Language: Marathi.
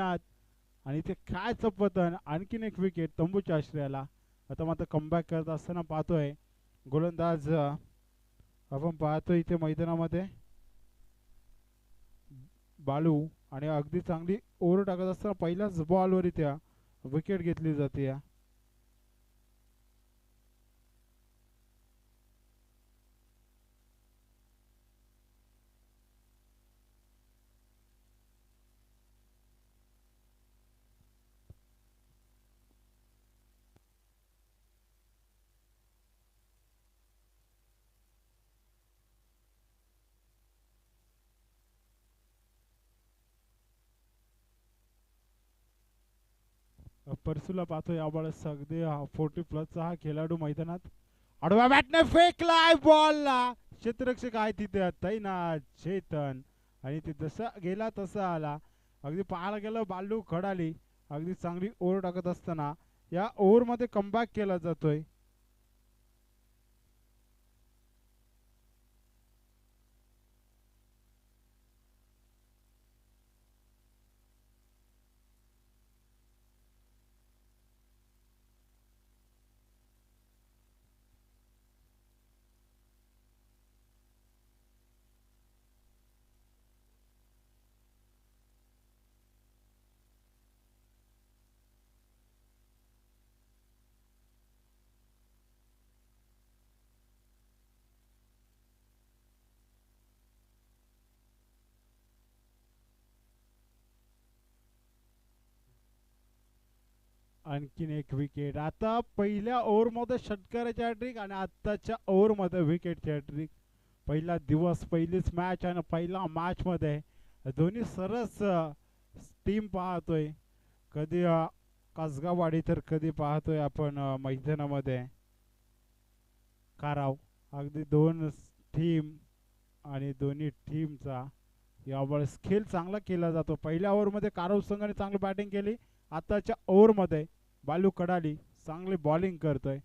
नाद आणि ते काय चपतन आणखीन एक विकेट तंबूच्या आश्रयाला. आता मात्र कमबॅक करत असताना पाहतोय गोलंदाज आपण पाहतोय इथे मैदानामध्ये. बालू आणि अगदी चांगली ओव्हर टाकत असताना पहिल्याच बॉलवर इथे विकेट घेतली जाते. या परसूला पाहतो यावेळेस अगदी फोर्टी प्लसचा हा खेळाडू मैदानात. आडव्या बॅटने फेकलाय बॉलला क्षेत्ररक्षक आहे तिथे तैनात चेतन. आणि ते जसा गेला तसा आला. अगदी पाहायला गेलं बालू खडाली. अगदी चांगली ओव्हर टाकत असताना या ओव्हरमध्ये कमबॅक केला जातोय. आणखीन एक विकेट आता पहिल्या ओव्हरमध्ये षटकाराची हॅट्रिक आणि आत्ताच्या ओव्हरमध्ये विकेटची हॅट्रिक पहिला दिवस पहिलीच मॅच आणि पहिला मॅच मध्ये दोन्ही सरस टीम पाहतोय. कधी कासगावाडी कसगावाडी तर कधी पाहतोय आपण मैदानामध्ये. काराव. अगदी दोन टीम आणि दोन्ही टीमचा यावेळेस खेळ चांगला केला जातो. पहिल्या ओव्हरमध्ये काराव संघाने चांगली बॅटिंग केली. आताच्या ओव्हरमध्ये बालू कडाली चांगली बॉलिंग करतोय.